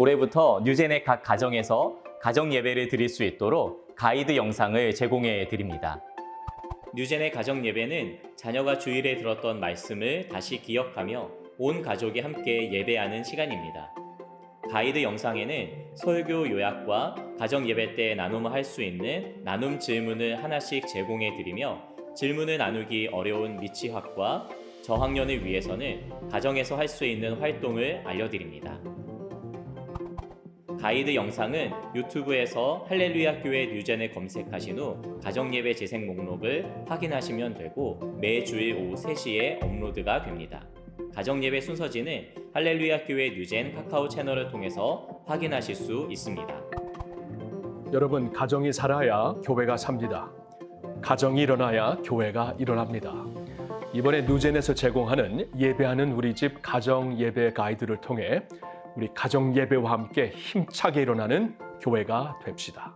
올해부터 뉴젠의 각 가정에서 가정 예배를 드릴 수 있도록 가이드 영상을 제공해 드립니다. 뉴젠의 가정 예배는 자녀가 주일에 들었던 말씀을 다시 기억하며 온 가족이 함께 예배하는 시간입니다. 가이드 영상에는 설교 요약과 가정 예배 때 나눔할 수 있는 나눔 질문을 하나씩 제공해 드리며 질문을 나누기 어려운 미취학과 저학년을 위해서는 가정에서 할 수 있는 활동을 알려드립니다. 가이드 영상은 유튜브에서 할렐루야 교회 뉴젠을 검색하신 후 가정예배 재생 목록을 확인하시면 되고 매주일 오후 3시에 업로드가 됩니다. 가정예배 순서지는 할렐루야 교회 뉴젠 카카오 채널을 통해서 확인하실 수 있습니다. 여러분 가정이 살아야 교회가 삽니다. 가정이 일어나야 교회가 일어납니다. 이번에 누젠에서 제공하는 예배하는 우리 집 가정 예배 가이드를 통해 우리 가정 예배와 함께 힘차게 일어나는 교회가 됩시다.